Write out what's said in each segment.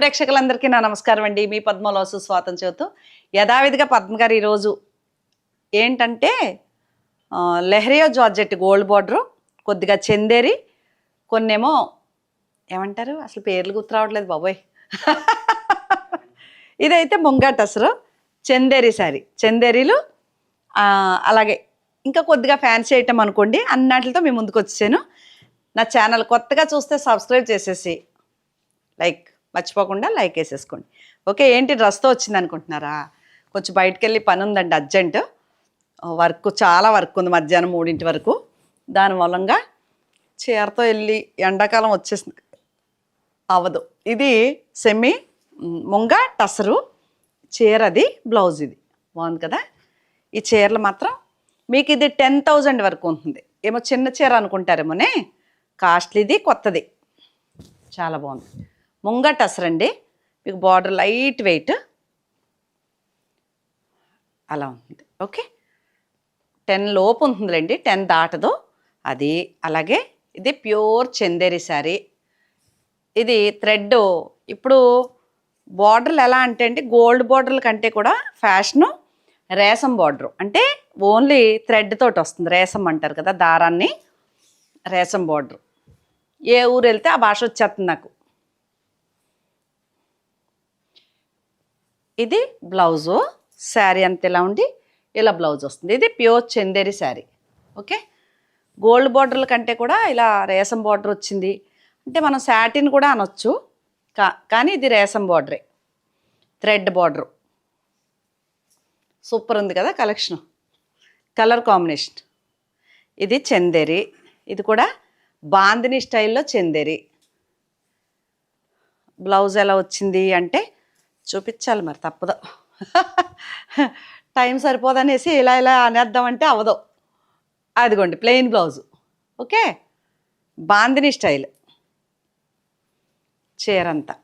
ప్రేక్షకులందరికీ నా నమస్కారం అండి. మీ పద్మలో సుస్వాతం చెబుతూ యథావిధిగా పద్మ గారు ఈరోజు ఏంటంటే లెహరియో జార్జెట్ గోల్డ్ బార్డరు కొద్దిగా చందేరి కొన్నేమో ఏమంటారు? అసలు పేర్లు గుర్తు రావట్లేదు బాబోయ్. ఇదైతే ముంగాట్ అసలు చందేరి శారీ చందేరీలు అలాగే ఇంకా కొద్దిగా ఫ్యాన్సీ ఐటమ్ అనుకోండి అన్నట్లతో మీ ముందుకు వచ్చాను నా ఛానల్ కొత్తగా చూస్తే సబ్స్క్రైబ్ చేసేసి లైక్ మర్చిపోకుండా లైక్ వేసేసుకోండి. ఓకే ఏంటి డ్రెస్తో వచ్చింది అనుకుంటున్నారా కొంచెం బయటకు వెళ్ళి పని ఉందండి అర్జెంట్ వర్క్ చాలా వర్క్ ఉంది మధ్యాహ్నం మూడింటి వరకు. దాని మూలంగా చీరతో వెళ్ళి ఎండాకాలం వచ్చేసింది అవ్వదు. ఇది సెమీ ముంగ టసరు చీర అది బ్లౌజ్ ఇది. బాగుంది కదా? ఈ చీరలు మాత్రం మీకు ఇది టెన్ థౌజండ్ వరకు ఉంటుంది. ఏమో చిన్న చీర అనుకుంటారేమోనే? కాస్ట్లీది కొత్తది. చాలా బాగుంది. ముంగట్ అసరండి మీకు బార్డర్ లైట్ వెయిట్. అలా ఉంటుంది ఓకే. టెన్ లోపు ఉంటుందిలేండి. టెన్ దాటదు. అది అలాగే ఇది ప్యూర్ చందేరి శారీ. ఇది థ్రెడ్. ఇప్పుడు బార్డర్లు ఎలా అంటే అండి గోల్డ్ బార్డర్ల కంటే కూడా ఫ్యాషను రేసం బార్డర్. అంటే ఓన్లీ థ్రెడ్ తోటి వస్తుంది. రేసం అంటారు కదా దారాన్ని రేసం బార్డర్. ఏ ఊరు వెళ్తే ఆ భాష వచ్చేస్తుంది నాకు. ఇది బ్లౌజు శారీ అంత ఇలా ఉండి ఇలా బ్లౌజ్ వస్తుంది. ఇది pure Chanderi sari. Okay? Gold బార్డర్ల కంటే కూడా ఇలా రేసం బార్డర్ వచ్చింది. అంటే మనం శాటిన్ కూడా అనొచ్చు. కా కానీ ఇది రేసం బార్డరే. Thread border. సూపర్ ఉంది కదా కలెక్షన్. Colour combination. ఇది చందేరి. ఇది కూడా బాందిని స్టైల్లో చందేరి. బ్లౌజ్ ఎలా వచ్చింది అంటే చూపించాలి మరి తప్పదు. టైం సరిపోదనేసి ఇలా ఇలా అనేద్దామంటే అవదు. అదిగోండి plain blouse. Okay? Bandhani style. చీర అంతా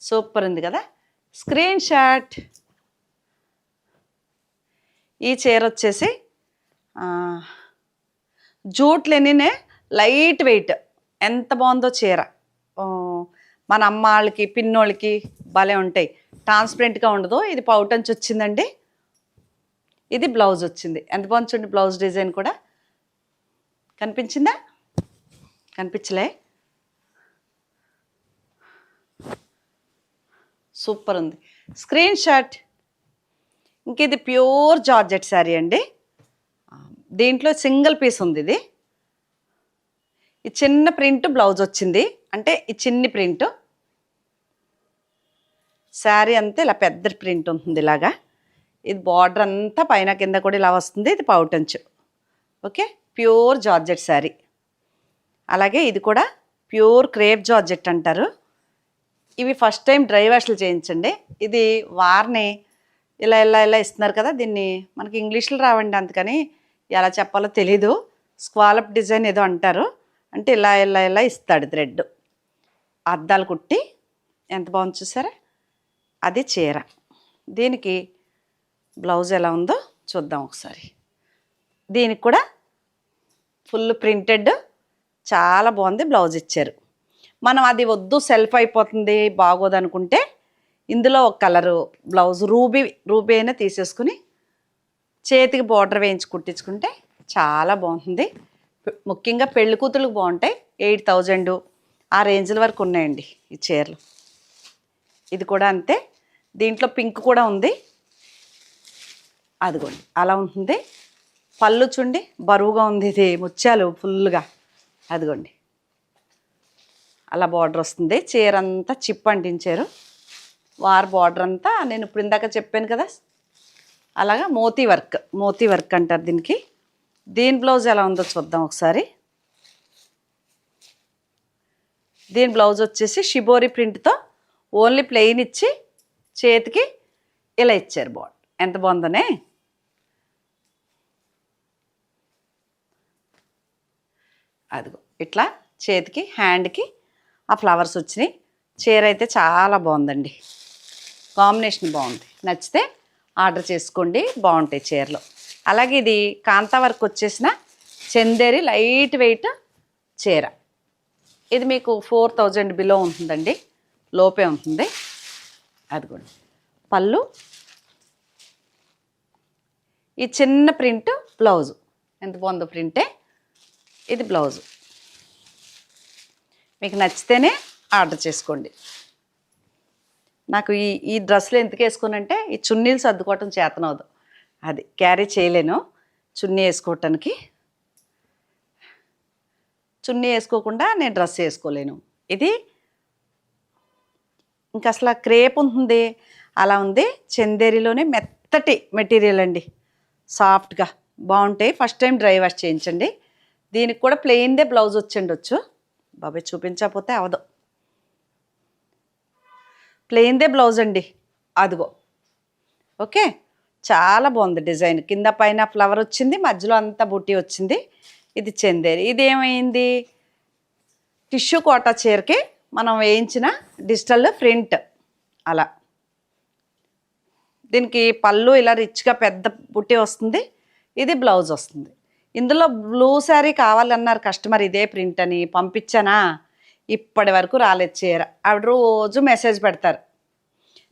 సూపర్ ఉంది కదా? Screen shot. ఈ చీర వచ్చేసి జూట్ లెనినే లైట్ వెయిట్. ఎంత బాగుందో చీర. మన అమ్మ వాళ్ళకి పిన్నోళ్ళకి భలే ఉంటాయి. ట్రాన్స్పరెంట్గా ఉండదు. ఇది పౌటంచి వచ్చిందండి. ఇది బ్లౌజ్ వచ్చింది. ఎంత బాగుంది బ్లౌజ్ డిజైన్ కూడా. కనిపించిందా? కనిపించలే. సూపర్ ఉంది. స్క్రీన్ షాట్ ఇంక ఇది ప్యూర్ జార్జెట్ శారీ అండి. దీంట్లో సింగిల్ పీస్ ఉంది ఇది. ఈ చిన్న ప్రింట్ బ్లౌజ్ వచ్చింది. అంటే ఈ చిన్ని ప్రింట్. శారీ అంతా ఇలా పెద్ద ప్రింట్ ఉంటుంది ఇలాగా. ఇది బార్డర్ అంతా పైన కింద కూడా ఇలా వస్తుంది. ఇది పౌటంచు ఓకే? Pure georgette sari. అలాగే ఇది కూడా ప్యూర్ క్రేప్ జార్జెట్ అంటారు. ఇవి ఫస్ట్ టైం డ్రై వాష్లు చేయించండి. ఇది వారిని ఇలా ఇలా ఇలా ఇస్తున్నారు కదా దీన్ని మనకి ఇంగ్లీష్లో రావండి అందుకని ఎలా చెప్పాలో తెలీదు. స్క్వాలప్ డిజైన్ ఏదో అంటారు. అంటే ఇలా ఇలా ఇలా ఇస్తాడు థ్రెడ్. అద్దాలు కుట్టి ఎంత బాగుంది చూసారా? అది చీర. దీనికి బ్లౌజ్ ఎలా ఉందో చూద్దాం ఒకసారి. దీనికి కూడా ఫుల్ ప్రింటెడ్ చాలా బాగుంది బ్లౌజ్ ఇచ్చారు. మనం అది వద్దు సెల్ఫ్ అయిపోతుంది బాగోదు అనుకుంటే ఇందులో ఒక కలరు బ్లౌజ్ రూబీ రూబీ అయినా తీసేసుకుని చేతికి బార్డర్ వేయించి కుట్టించుకుంటే చాలా బాగుంటుంది. ముఖ్యంగా పెళ్ళి కూతురులకు బాగుంటాయి. ఎయిట్ థౌజండ్ ఆ రేంజ్ల వరకు ఉన్నాయండి ఈ చీరలు. ఇది కూడా అంతే. దీంట్లో పింక్ కూడా ఉంది. అదిగోండి అలా ఉంటుంది. పళ్ళు చుండి బరువుగా ఉంది ఇది ముత్యాలు ఫుల్గా. అదిగోండి అలా బార్డర్ వస్తుంది. చీర అంతా చిప్ అంటించారు. వార్ బార్డర్ అంతా నేను ఇప్పుడు ఇందాక చెప్పాను కదా. అలాగా మోతీ వర్క్ మోతీ వర్క్ అంటారు దీనికి. దీని బ్లౌజ్ ఎలా ఉందో చూద్దాం ఒకసారి. దీని బ్లౌజ్ వచ్చేసి షిబోరి ప్రింట్తో ఓన్లీ ప్లెయిన్ ఇచ్చి చేతికి ఇలా ఇచ్చారు బాల్ ఎంత బాగుందనే? అదిగో ఇట్లా చేతికి హ్యాండ్కి ఆ ఫ్లవర్స్ వచ్చినాయి. చీర అయితే చాలా బాగుందండి. కాంబినేషన్ బాగుంది. నచ్చితే ఆర్డర్ చేసుకోండి బాగుంటాయి చీరలు. అలాగే ఇది కాంతా వర్క్ వచ్చేసిన చందేరి లైట్ వెయిట్ చీర. ఇది మీకు ఫోర్ థౌజండ్ బిలో ఉంటుందండి. లోపే ఉంటుంది. అది కూడా పళ్ళు. ఈ చిన్న ప్రింట్ బ్లౌజు. ఎంత బాగుందో ప్రింటే. ఇది బ్లౌజు. మీకు నచ్చితేనే ఆర్డర్ చేసుకోండి. నాకు ఈ ఈ డ్రెస్సులు ఎందుకు వేసుకోనంటే ఈ చున్నీలు సర్దుకోవటం చేతనవదు. అది క్యారీ చేయలేను. చున్నీ వేసుకోవటానికి. చున్నీ వేసుకోకుండా నేను డ్రెస్ వేసుకోలేను. ఇది ఇంకా అసలు క్రేప్ ఉంటుంది అలా ఉంది. చందేరిలోనే మెత్తటి మెటీరియల్ అండి. సాఫ్ట్గా. బాగుంటాయి ఫస్ట్ టైం డ్రై వాష్ చేయించండి. దీనికి కూడా ప్లెయిన్దే బ్లౌజ్ వచ్చిండొచ్చు బాబాయ్ చూపించకపోతే అవదు. ప్లెయిన్దే బ్లౌజ్ అండి. అదిగో. ఓకే? చాలా బాగుంది డిజైన్. కింద పైన ఫ్లవర్ వచ్చింది మధ్యలో అంతా బుట్టి వచ్చింది. ఇది చందేరి. ఇది ఏమైంది టిష్యూ కోటా చీరకి మనం వేయించిన డిజిటల్ ప్రింట్ అలా. దీనికి పళ్ళు ఇలా రిచ్గా పెద్ద బుట్టి వస్తుంది ఇది బ్లౌజ్ వస్తుంది. ఇందులో బ్లూ శారీ కావాలన్నారు కస్టమర్ ఇదే ప్రింట్ అని పంపించానా? ఇప్పటి వరకు రాలేదు చీర. ఆవిడ రోజు మెసేజ్ పెడతారు.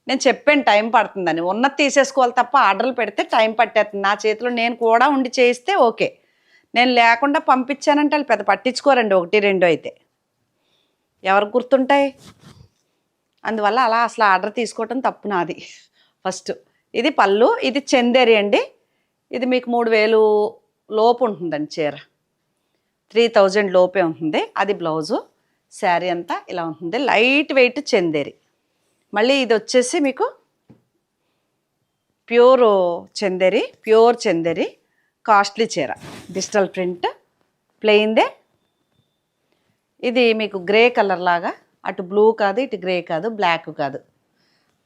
నేను చెప్పాను టైం పడుతుందని. ఉన్నది తీసేసుకోవాలి తప్ప ఆర్డర్లు పెడితే టైం పట్టేస్తుంది. నా చేతిలో నేను కూడా ఉండి చేయిస్తే ఓకే. నేను లేకుండా పంపించానంటే వాళ్ళు పెద్ద పట్టించుకోరండి ఒకటి రెండు అయితే. ఎవరు గుర్తుంటాయి? అందువల్ల అలా అసలు ఆర్డర్ తీసుకోవటం తప్పు నాది. ఫస్ట్ ఇది పళ్ళు ఇది చందేరి అండి. ఇది మీకు మూడు వేలు లోపు ఉంటుందండి చీర. త్రీ థౌజండ్ లోపే ఉంటుంది. అది బ్లౌజు శారీ అంతా ఇలా ఉంటుంది. Light weight Chanderi. మళ్ళీ ఇది వచ్చేసి మీకు pure Chanderi pure Chanderi costly చీర. డిజిటల్ ప్రింట్ ప్లెయిన్దే. ఇది మీకు గ్రే కలర్ లాగా అటు బ్లూ కాదు ఇటు గ్రే కాదు బ్లాక్ కాదు.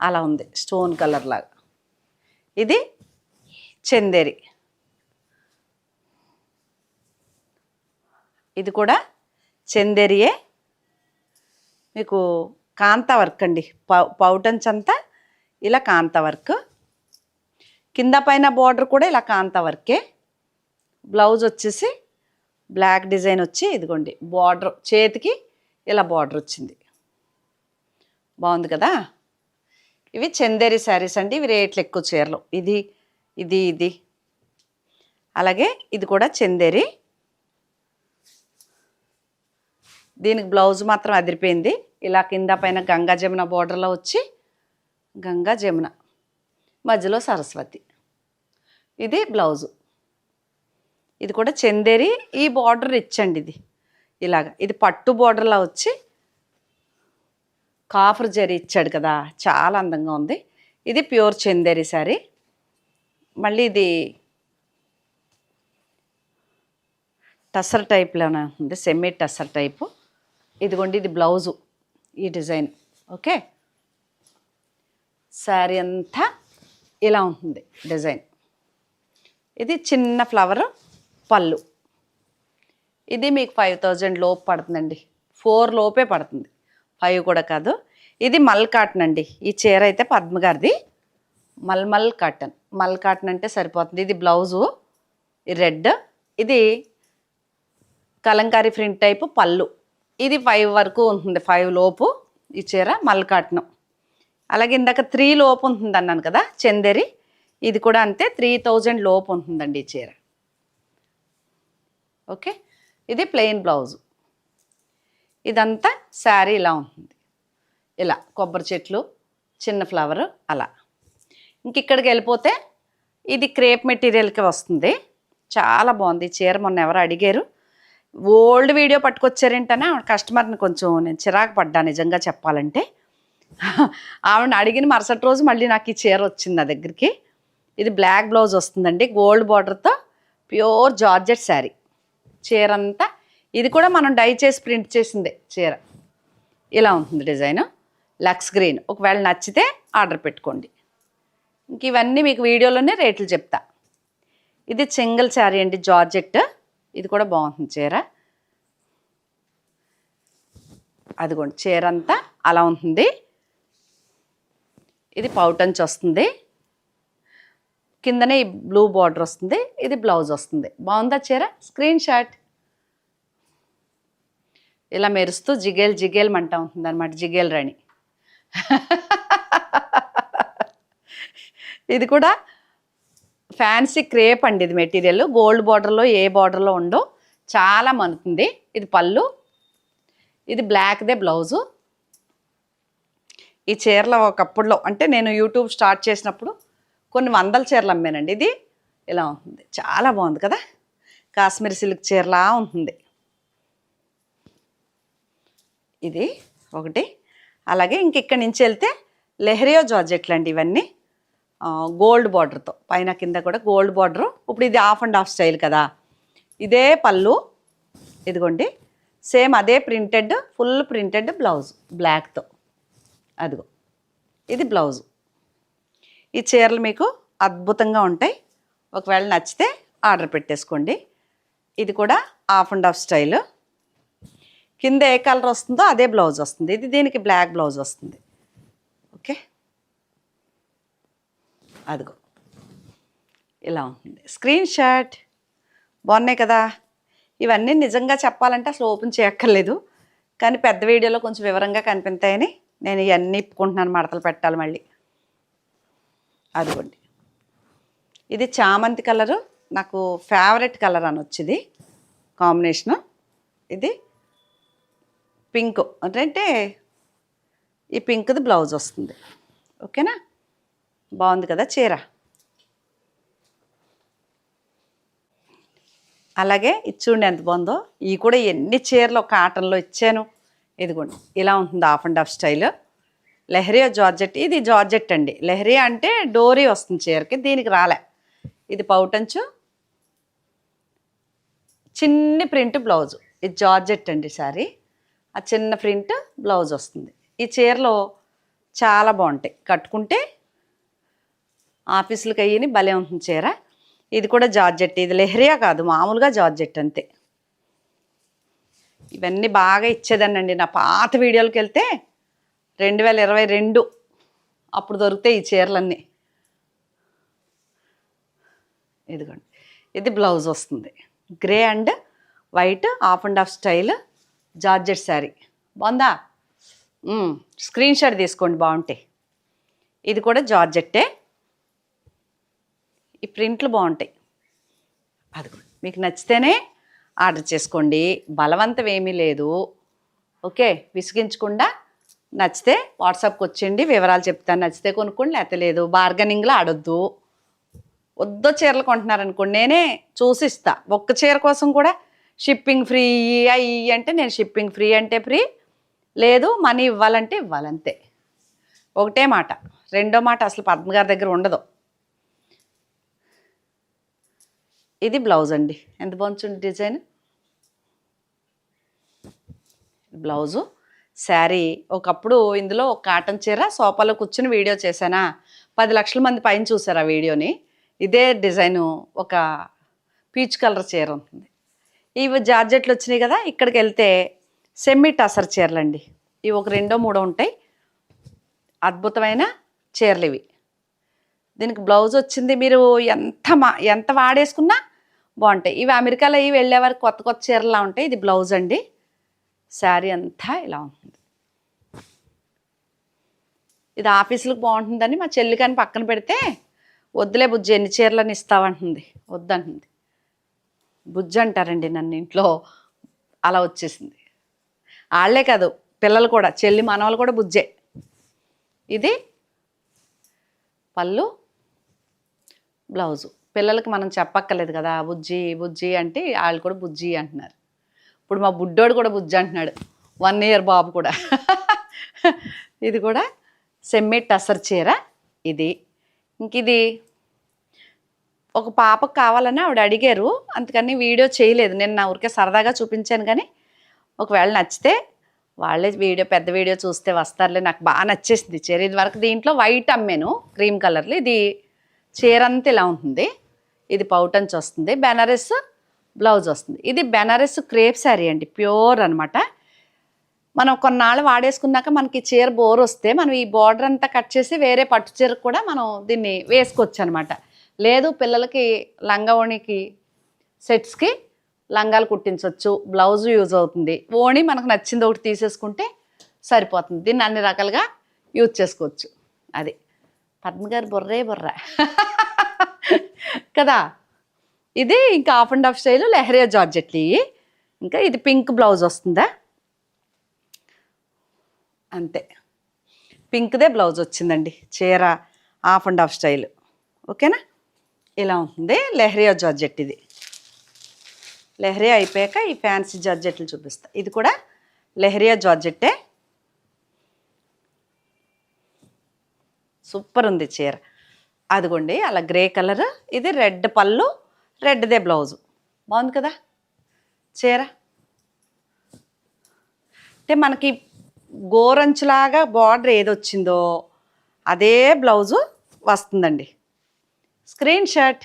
అలా ఉంది స్టోన్ కలర్ లాగా. ఇది చందేరి. ఇది కూడా చందేరియే. మీకు కాంత వర్క్ అండి పౌ పౌటన్స్ అంతా ఇలా కాంత వర్క్. కింద పైన బార్డర్ కూడా ఇలా కాంత వర్కే. బ్లౌజ్ వచ్చేసి బ్లాక్ డిజైన్ వచ్చి ఇదిగోండి బార్డర్ చేతికి ఇలా బార్డర్ వచ్చింది. బాగుంది కదా? ఇవి చందేరి శారీస్ అండి ఇవి రేట్లు ఎక్కువ చీరలు. ఇది ఇది ఇది. అలాగే ఇది కూడా చందేరి. దీనికి బ్లౌజ్ మాత్రం అదిరిపోయింది. ఇలా కింద పైన గంగా జమున బోర్డర్లో వచ్చి గంగా జమున మధ్యలో సరస్వతి. ఇది బ్లౌజు. ఇది కూడా చందేరి ఈ బార్డర్ ఇచ్చండి ఇది. ఇలాగ. ఇది పట్టు బార్డర్లా వచ్చి కాఫర్ జరీ ఇచ్చాడు కదా. చాలా అందంగా ఉంది. ఇది ప్యూర్ చందేరి శారీ మళ్ళీ ఇది టసర్ టైప్లోనే ఉంది. సెమీ టసర్ టైపు ఇదిగోండి ఇది బ్లౌజు ఈ డిజైన్. ఓకే? శారీ అంతా ఇలా ఉంటుంది డిజైన్. ఇది చిన్న ఫ్లవరు పళ్ళు. ఇది మీకు ఫైవ్ థౌజండ్ లోపు పడుతుందండి. ఫోర్ లోపే పడుతుంది. ఫైవ్ కూడా కాదు. ఇది మల్ కాటన్ అండి. ఈ చీర అయితే పద్మ గారిది. మల్మల్ కాటన్ మల్ కాటన్ అంటే సరిపోతుంది. ఇది బ్లౌజు రెడ్ ఇది కలంకారీ ప్రింట్ టైపు పళ్ళు. ఇది ఫైవ్ వరకు ఉంటుంది. ఫైవ్ లోపు ఈ చీర మల్ కాటన్ అలాగే ఇందాక త్రీ లోపు ఉంటుంది అన్నాను కదా చందేరి. ఇది కూడా అంతే. త్రీ థౌజండ్ లోపు ఉంటుందండి ఈ చీర. ఓకే? ఇది ప్లెయిన్ బ్లౌజు. ఇదంతా శారీ ఇలా ఉంటుంది. ఇలా కొబ్బరి చెట్లు చిన్న ఫ్లవర్ అలా. ఇంక ఇక్కడికి వెళ్ళిపోతే ఇది క్రేప్ మెటీరియల్కి వస్తుంది. చాలా బాగుంది. చీర మొన్న ఎవరు అడిగారు. ఓల్డ్ వీడియో పట్టుకొచ్చారేంటనే ఆవిడ కస్టమర్ని కొంచెం నేను చిరాకు పడ్డా నిజంగా చెప్పాలంటే. ఆవిడని అడిగిన మరుసటి రోజు మళ్ళీ నాకు ఈ చీర వచ్చింది నా దగ్గరికి. ఇది బ్లాక్ బ్లౌజ్ వస్తుందండి. గోల్డ్ బార్డర్తో ప్యూర్ జార్జెట్ శారీ. చీర అంతా ఇది కూడా మనం డై చేసి ప్రింట్ చేసిందే చీర. ఇలా ఉంటుంది డిజైన్. Lux green. ఒకవేళ నచ్చితే ఆర్డర్ పెట్టుకోండి. ఇంక ఇవన్నీ మీకు వీడియోలోనే రేట్లు చెప్తా. ఇది సింగిల్ శారీ అండి జార్జెట్. ఇది కూడా బాగుంటుంది చీర. అదిగోండి చీర అంతా అలా ఉంటుంది. ఇది పౌటంచ్ వస్తుంది కిందనే ఈ బ్లూ బార్డర్ వస్తుంది ఇది బ్లౌజ్ వస్తుంది. బాగుందా చీర? స్క్రీన్ షాట్ ఇలా మెరుస్తూ జిగేల్ జిగేల్ మంట ఉంటుంది అనమాట జిగేల్ రాణి. ఇది కూడా ఫ్యాన్సీ క్రేప్ అండి ఇది మెటీరియల్ గోల్డ్ బార్డర్లో ఏ బార్డర్లో ఉండో చాలా మనుతుంది ఇది పళ్ళు ఇది బ్లాక్దే బ్లౌజు ఈ చీరలో ఒకప్పుడులో అంటే నేను యూట్యూబ్ స్టార్ట్ చేసినప్పుడు కొన్ని వందల చీరలు అమ్మానండి. ఇది ఇలా ఉంటుంది. చాలా బాగుంది కదా? కాశ్మీర్ సిల్క్ చీరలా ఉంటుంది. ఇది ఒకటి. అలాగే ఇంక ఇక్కడి నుంచి వెళ్తే లెహరియో జార్జెట్లు అండి ఇవన్నీ గోల్డ్ బార్డర్తో. పైన కింద కూడా గోల్డ్ బార్డరు. ఇప్పుడు ఇది ఆఫ్ అండ్ ఆఫ్ స్టైల్ కదా? ఇదే పళ్ళు. ఇదిగోండి. సేమ్ అదే ప్రింటెడ్ ఫుల్ ప్రింటెడ్ బ్లౌజ్. బ్లాక్తో. అదిగో. ఇది బ్లౌజు. ఈ చీరలు మీకు అద్భుతంగా ఉంటాయి. ఒకవేళ నచ్చితే ఆర్డర్ పెట్టేసుకోండి. ఇది కూడా ఆఫ్ అండ్ ఆఫ్ స్టైల్. కింద ఏ కలర్ వస్తుందో అదే బ్లౌజ్ వస్తుంది. ఇది దీనికి బ్లాక్ బ్లౌజ్ వస్తుంది. ఓకే? అదిగో. ఇలా ఉంటుంది. Screen shot. బాగున్నాయి కదా? ఇవన్నీ నిజంగా చెప్పాలంటే అసలు ఓపెన్ చేయక్కర్లేదు. కానీ పెద్ద వీడియోలో కొంచెం వివరంగా కనిపిస్తాయని నేను ఇవన్నీ ఇప్పుకుంటున్నాను మడతలు పెట్టాలి మళ్ళీ. అదిగోండి. ఇది చామంతి కలరు నాకు ఫేవరెట్ కలర్ అని వచ్చింది కాంబినేషను. ఇది పింక్ అంటే ఈ పింక్ది బ్లౌజ్ వస్తుంది. ఓకేనా? బాగుంది కదా చీర? అలాగే ఇది చూడండి ఎంత బాగుందో. ఈ కూడా ఎన్ని చీరలు కాటన్లో ఇచ్చాను. ఇదిగోండి ఇలా ఉంటుంది half and half style. Leheriya georgette ఇది జార్జెట్ అండి. లెహరియా అంటే డోరీ వస్తుంది చీరకి దీనికి రాలే. ఇది పౌటంచు చిన్ని ప్రింట్ బ్లౌజ్. ఇది జార్జెట్ అండి సారీ ఆ చిన్న ప్రింట్ బ్లౌజ్ వస్తుంది. ఈ చీరలో చాలా బాగుంటాయి. కట్టుకుంటే ఆఫీసులకు అయ్యి భలే ఉంటుంది చీర. ఇది కూడా జార్జెట్. ఇది లెహరియా కాదు మామూలుగా జార్జెట్ అంతే. ఇవన్నీ బాగా ఇచ్చేదానండి నా పాత వీడియోలకు వెళ్తే రెండు వేల ఇరవై రెండు అప్పుడు దొరుకుతాయి ఈ చీరలన్నీ. ఇదిగోండి ఇది బ్లౌజ్ వస్తుంది. Grey and white half and half style georgette sari. బాగుందా? స్క్రీన్ షాట్ తీసుకోండి బాగుంటాయి ఇది కూడా జార్జెట్టే. ఈ ప్రింట్లు బాగుంటాయి. అది మీకు నచ్చితేనే ఆర్డర్ చేసుకోండి. బలవంతం ఏమీ లేదు. ఓకే విసిగించకుండా నచ్చితే వాట్సాప్కి వచ్చేయండి వివరాలు చెప్తాను. నచ్చితే కొనుక్కోండి లేకపోతే లేదు. బార్గెనింగ్లో ఆడొద్దు వద్దో చీరలు కొంటున్నారనుకోండి నేనే చూసిస్తా. ఒక్క చీర కోసం కూడా షిప్పింగ్ ఫ్రీ అయ్యి అంటే నేను షిప్పింగ్ ఫ్రీ అంటే ఫ్రీ. లేదు మనీ ఇవ్వాలంటే ఇవ్వాలంతే. ఒకటే మాట. రెండో మాట అసలు పద్మ గారి దగ్గర ఉండదు. ఇది బ్లౌజ్ అండి. ఎంత బాగుంది డిజైన్. బ్లౌజు. శారీ. ఒకప్పుడు ఇందులో ఒక కాటన్ చీర సోఫాలో కూర్చుని వీడియో చేశానా? పది లక్షల మంది పైన చూసారు ఆ వీడియోని. ఇదే డిజైను ఒక పీచ్ కలర్ చీర ఉంటుంది. ఇవి జార్జెట్లు వచ్చినాయి కదా ఇక్కడికి వెళ్తే సెమ్మీ టసర్ చీరలండి. ఇవి ఒక రెండో మూడో ఉంటాయి. అద్భుతమైన చీరలు ఇవి. దీనికి బ్లౌజ్ వచ్చింది మీరు ఎంత మా ఎంత వాడేసుకున్నా బాగుంటాయి. ఇవి అమెరికాలో ఇవి వెళ్ళే వరకు కొత్త కొత్త చీరలా ఉంటాయి. ఇది బ్లౌజ్ అండి. శారీ అంతా ఇలా ఉంటుంది. ఇది ఆఫీసులకు బాగుంటుందని మా చెల్లి కానీ పక్కన పెడితే వద్దులే బుజ్జి ఎన్ని చీరలని ఇస్తావంటుంది. వద్దంటుంది. బుజ్జి అంటారండి నన్ను ఇంట్లో అలా వచ్చేసింది. వాళ్ళే కాదు పిల్లలు కూడా చెల్లి మనవాళ్ళు కూడా బుజ్జే. ఇది పళ్ళు బ్లౌజు. పిల్లలకి మనం చెప్పక్కర్లేదు కదా బుజ్జి బుజ్జి అంటే వాళ్ళు కూడా బుజ్జి అంటున్నారు. ఇప్పుడు మా బుడ్డోడు కూడా బుజ్జి అంటున్నాడు. వన్ ఇయర్ బాబు కూడా. ఇది కూడా సెమ్మి టసర్ చీర. ఇది. ఇంక ఇది ఒక పాపకు కావాలని ఆవిడ అడిగారు. అందుకని వీడియో చేయలేదు. నేను నా ఊరికే సరదాగా చూపించాను కానీ ఒకవేళ నచ్చితే వాళ్ళే వీడియో పెద్ద వీడియో చూస్తే వస్తారులే. నాకు బాగా నచ్చేసింది. చీర ఇది వరకు దీంట్లో వైట్ అమ్మాను. క్రీమ్ కలర్లో. ఇది చీర అంతా ఇలా ఉంటుంది. ఇది పౌటంచ్ వస్తుంది బెనారస్ బ్లౌజ్ వస్తుంది. ఇది బెనారస్ క్రేప్ శారీ అండి ప్యూర్ అనమాట మనం కొన్నాళ్ళు వాడేసుకున్నాక మనకి చీర బోర్ వస్తే మనం ఈ బార్డర్ అంతా కట్ చేసి వేరే పట్టు చీర కూడా మనం దీన్ని వేసుకోవచ్చు అనమాట లేదు పిల్లలకి లంగా ఓణికి సెట్స్కి లంగాలు కుట్టించవచ్చు బ్లౌజ్ యూజ్ అవుతుంది. ఓణి మనకు నచ్చింది ఒకటి తీసేసుకుంటే సరిపోతుంది. దీన్ని అన్ని రకాలుగా యూజ్ చేసుకోవచ్చు. అది. పద్మ గారు బుర్రే బుర్ర. కదా? ఇది ఇంకా half and half style leheriya జార్జెట్లు. ఇంకా ఇది పింక్ బ్లౌజ్ వస్తుందా? అంతే. పింక్దే బ్లౌజ్ వచ్చిందండి. చీర హాఫ్ అండ్ హాఫ్ స్టైల్ ఓకేనా? ఇలా ఉంటుంది. లెహరియా జార్జెట్ ఇది. లెహరియా అయిపోయాక ఈ ఫ్యాన్సీ జార్జెట్లు చూపిస్తా. ఇది కూడా లెహరియా జార్జెట్టే సూపర్ ఉంది చీర. అదిగోండి అలా గ్రే కలర్. ఇది రెడ్ పళ్ళు. రెడ్దే బ్లౌజు బాగుంది కదా? చీర? అంటే మనకి గోరంచులాగా బార్డర్ ఏది వచ్చిందో అదే బ్లౌజు వస్తుందండి. స్క్రీన్ షాట్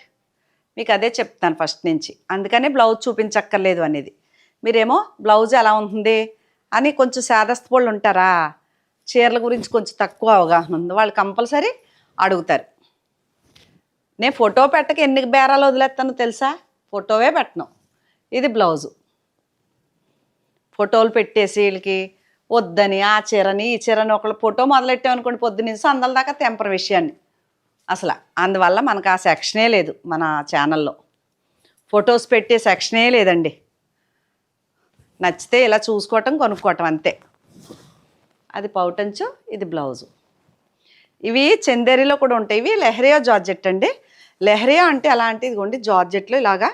మీకు అదే చెప్తాను ఫస్ట్ నుంచి. అందుకనే బ్లౌజ్ చూపించక్కర్లేదు అనేది. మీరేమో బ్లౌజ్ ఎలా ఉంటుంది అని కొంచెం శాదస్తపోళ్ళు ఉంటారా? చీరల గురించి కొంచెం తక్కువ అవగాహన ఉంది. వాళ్ళు కంపల్సరీ అడుగుతారు. నేను ఫోటో పెట్టక ఎన్ని బేరాలు వదిలేస్తానో తెలుసా? ఫోటోవే పెట్టను. ఇది బ్లౌజు. ఫోటోలు పెట్టేసి వీళ్ళకి వద్దని ఆ చీరని ఈ చీరని ఒకళ్ళు ఫోటో మొదలెట్టామనుకోండి పొద్దున్నేసి అందల దాకా తెంపర విషయాన్ని. అసలు అందువల్ల మనకు ఆ సెక్షనే లేదు మన ఛానల్లో. ఫొటోస్ పెట్టే సెక్షనే లేదండి. నచ్చితే ఇలా చూసుకోవటం కొనుక్కోవటం అంతే. అది పౌటంచు ఇది బ్లౌజు. ఇవి చందేరిలో కూడా ఉంటాయి. ఇవి లెహరియో జార్జెట్ అండి. లెహరియా అంటే అలాంటిది ఇదిగోండి జార్జెట్లో ఇలాగా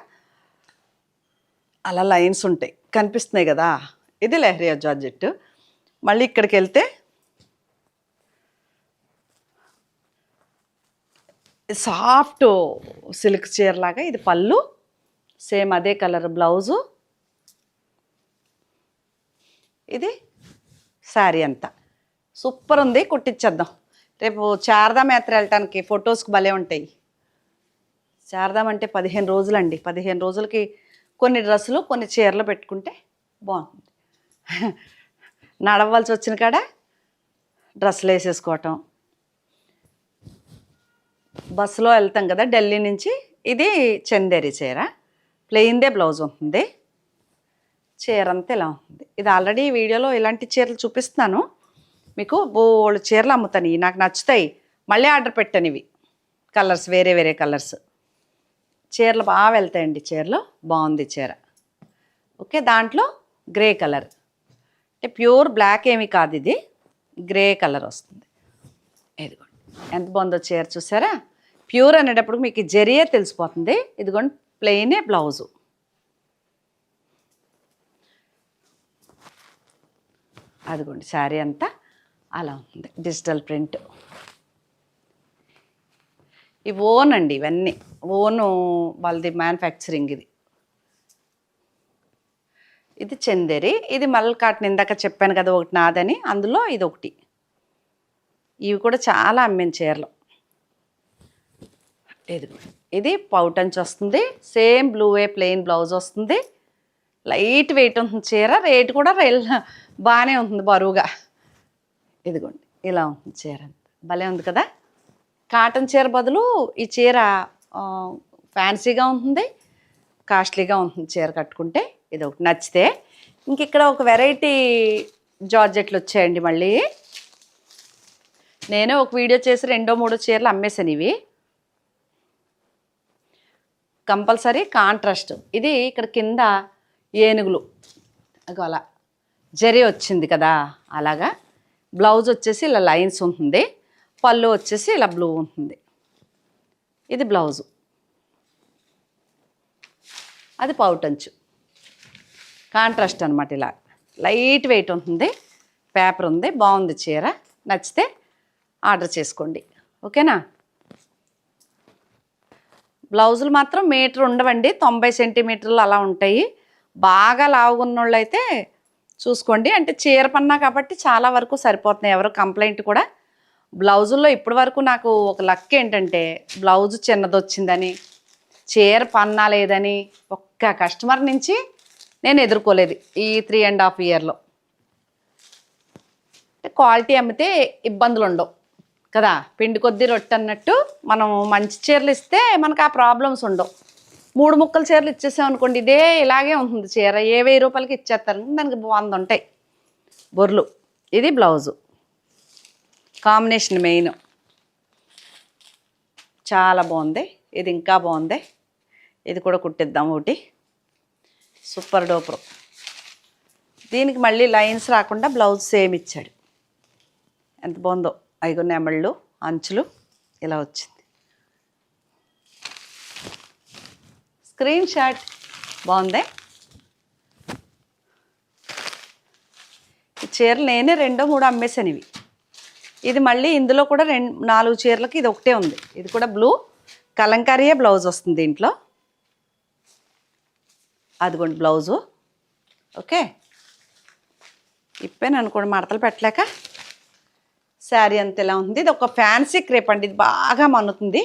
అలా లైన్స్ ఉంటాయి కనిపిస్తున్నాయి కదా. ఇది లెహరియా జార్జెట్ మళ్ళీ ఇక్కడికి వెళ్తే సాఫ్ట్ సిల్క్ చీర లాగా ఇది పళ్ళు సేమ్ అదే కలర్ బ్లౌజు. ఇది శారీ అంతా. సూపర్ ఉంది కుట్టించేద్దాం రేపు శారదా మేత్ర వెళ్ళటానికి ఫొటోస్కి భలే ఉంటాయి. శారదం అంటే పదిహేను రోజులండి. పదిహేను రోజులకి కొన్ని డ్రెస్సులు కొన్ని చీరలు పెట్టుకుంటే బాగుంటుంది. నడవలసి వచ్చిన కాడ డ్రెస్సులు వేసేసుకోవటం. బస్సులో వెళ్తాం కదా ఢిల్లీ నుంచి. ఇది చందేరి చీర. ప్లెయిన్దే బ్లౌజ్ ఉంటుంది. చీర అంతా ఇలా ఉంటుంది. ఇది ఆల్రెడీ వీడియోలో ఇలాంటి చీరలు చూపిస్తున్నాను. మీకు బోళ్ళు చీరలు అమ్ముతాను. ఇవి నాకు నచ్చుతాయి. మళ్ళీ ఆర్డర్ పెట్టాను ఇవి కలర్స్ వేరే వేరే కలర్స్. చీరలు బాగా వెళ్తాయండి చీరలు. బాగుంది చీర. ఓకే దాంట్లో గ్రే కలర్. అంటే ప్యూర్ బ్లాక్ ఏమీ కాదు ఇది. గ్రే కలర్ వస్తుంది. ఇదిగోండి. ఎంత బాగుందో చీర చూసారా? ప్యూర్ అనేటప్పుడు మీకు జరియే తెలిసిపోతుంది. ఇదిగోండి ప్లెయినే బ్లౌజు. అదిగోండి శారీ అంతా అలా ఉంది. Digital print. ఇవి ఓన్ అండి ఇవన్నీ. ఓను వాళ్ళది మ్యానుఫ్యాక్చరింగ్ ఇది. ఇది చందేరి ఇది మల్ ఇందాక చెప్పాను కదా ఒకటి నాదని అందులో ఇది ఒకటి. ఇవి కూడా చాలా అమ్మిన చీరలు. ఇది ఇది పౌటంచ్ వస్తుంది సేమ్ బ్లూవే ప్లెయిన్ బ్లౌజ్ వస్తుంది. లైట్ వెయిట్ ఉంటుంది చీర రేట్ కూడా రెల్ బాగానే ఉంటుంది బరువుగా. ఇదిగోండి ఇలా ఉంటుంది చీర భలే ఉంది కదా? కాటన్ చీర బదులు ఈ చీర ఫ్యాన్సీగా ఉంటుంది కాస్ట్లీగా ఉంటుంది చీర కట్టుకుంటే ఇది ఒకటి నచ్చితే. ఇంక ఇక్కడ ఒక వెరైటీ జార్జెట్లు వచ్చాయండి మళ్ళీ. నేనే ఒక వీడియో చేసి రెండో మూడో చీరలు అమ్మేశాను ఇవి. Compulsory contrast. ఇది ఇక్కడ కింద ఏనుగులు. అలా. జరీ వచ్చింది కదా. అలాగా. బ్లౌజ్ వచ్చేసి ఇలా లైన్స్ ఉంటుంది. పళ్ళు వచ్చేసి ఇలా బ్లూ ఉంటుంది. ఇది బ్లౌజు. అది పౌటంచు కాంట్రాస్ట్ అనమాట ఇలా. లైట్ వెయిట్ ఉంటుంది. పేపర్ ఉంది. బాగుంది చీర. నచ్చితే ఆర్డర్ చేసుకోండి. ఓకేనా? బ్లౌజులు మాత్రం మీటర్ ఉండవండి. తొంభై సెంటీమీటర్లు అలా ఉంటాయి. బాగా లావుగున్నోళ్ళు అయితే చూసుకోండి. అంటే చీర పన్నా కాబట్టి చాలా వరకు సరిపోతున్నాయి. ఎవరు కంప్లైంట్ కూడా బ్లౌజుల్లో ఇప్పటి వరకు నాకు ఒక లక్ ఏంటంటే బ్లౌజ్ చిన్నది వచ్చిందని చీర పన్నా లేదని ఒక్క కస్టమర్ నుంచి నేను ఎదుర్కోలేదు ఈ త్రీ అండ్ హాఫ్ ఇయర్లో క్వాలిటీ అమ్మితే ఇబ్బందులు ఉండవు కదా. పిండి కొద్దీ రొట్టె అన్నట్టు మనం మంచి చీరలు ఇస్తే మనకు ఆ ప్రాబ్లమ్స్ ఉండవు. మూడు ముక్కల చీరలు ఇచ్చేసాం అనుకోండి ఇదే ఇలాగే ఉంటుంది. చీర ఏ వెయ్యి రూపాయలకి ఇచ్చేస్తారు. దానికి వంద ఉంటాయి. బొర్లు. ఇది బ్లౌజు. Combination main. చాలా బాగుంది. ఇది ఇంకా బాగుంది. ఇది కూడా కుట్టిద్దాం ఒకటి. Super duper. దీనికి మళ్ళీ లైన్స్ రాకుండా బ్లౌజ్ సేమ్ ఇచ్చాడు. ఎంత బాగుందో. ఐదు నెమళ్ళు అంచులు. ఇలా వచ్చింది. స్క్రీన్ షాట్ బాగుంది? చీరలు నేనే రెండో మూడో అమ్మేసాను ఇవి. ఇది మళ్ళీ ఇందులో కూడా రెండు నాలుగు చీరలకి ఇది ఒకటే ఉంది. ఇది కూడా బ్లూ కలంకారీయే బ్లౌజ్ వస్తుంది దీంట్లో. అదిగోండి బ్లౌజు ఓకే. ఇప్పాను అనుకోండి మడతలు పెట్టలేక శారీ అంత ఇలా ఉంది. ఇది ఒక ఫ్యాన్సీ క్రేప్ అండి. ఇది బాగా మన్నుతుంది.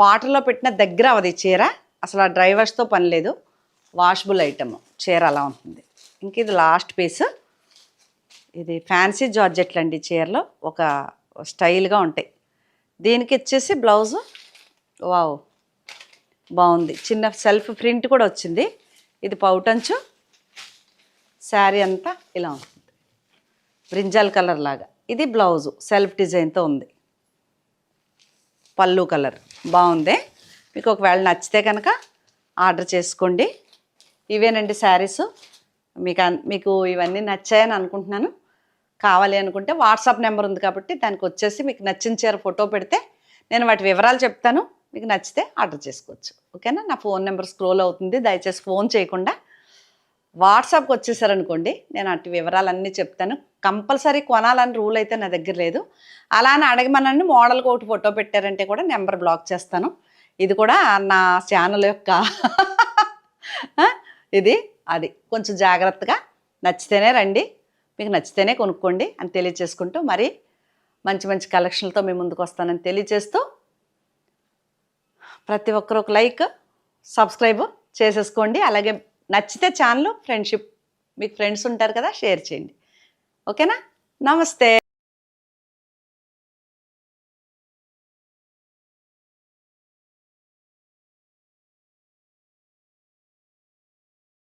వాటర్లో పెట్టిన దగ్గర అవది చీర. అసలు ఆ డ్రైవర్స్తో పని లేదు. వాషబుల్ ఐటమ్ చీర అలా ఉంటుంది. ఇంక ఇది లాస్ట్ పీస్ ఇది ఫ్యాన్సీ జార్జెట్లు అండి చీరలో. ఒక స్టైల్గా ఉంటాయి. దీనికి ఇచ్చేసి బ్లౌజు. వావ్! బాగుంది. చిన్న సెల్ఫ్ ప్రింట్ కూడా వచ్చింది. ఇది పౌటంచు శారీ అంతా ఇలా ఉంటుంది బ్రింజాల్ కలర్ లాగా. ఇది బ్లౌజు. సెల్ఫ్ డిజైన్తో ఉంది. పళ్ళు కలర్. బాగుంది. మీకు ఒకవేళ నచ్చితే కనుక ఆర్డర్ చేసుకోండి. ఇవేనండి శారీస్. మీకు అన్- మీకు ఇవన్నీ నచ్చాయని అనుకుంటున్నాను. కావాలి అనుకుంటే వాట్సాప్ నెంబర్ ఉంది కాబట్టి దానికి వచ్చేసి మీకు నచ్చిన చీర ఫోటో పెడితే నేను వాటి వివరాలు చెప్తాను. మీకు నచ్చితే ఆర్డర్ చేసుకోవచ్చు. ఓకేనా? నా ఫోన్ నెంబర్ స్క్రోల్ అవుతుంది. దయచేసి ఫోన్ చేయకుండా వాట్సాప్కి వచ్చేసారనుకోండి నేను అటు వివరాలన్నీ చెప్తాను. కంపల్సరీ కొనాలని రూల్ అయితే నా దగ్గర లేదు. అలా అని అడగమనండి. మోడల్కి ఒకటి ఫోటో పెట్టారంటే కూడా నెంబర్ బ్లాక్ చేస్తాను. ఇది కూడా నా ఛానల్ యొక్క ఇది అది. కొంచెం జాగ్రత్తగా నచ్చితేనే రండి. మీకు నచ్చితేనే కొనుక్కోండి అని తెలియచేసుకుంటూ మరి మంచి మంచి కలెక్షన్లతో మీ ముందుకు వస్తానని తెలియజేస్తూ ప్రతి ఒక్కరు ఒక లైక్ సబ్స్క్రైబ్ చేసేసుకోండి. అలాగే నచ్చితే ఛానల్ ఫ్రెండ్షిప్ మీకు ఫ్రెండ్స్ ఉంటారు కదా షేర్ చేయండి. ఓకేనా? నమస్తే.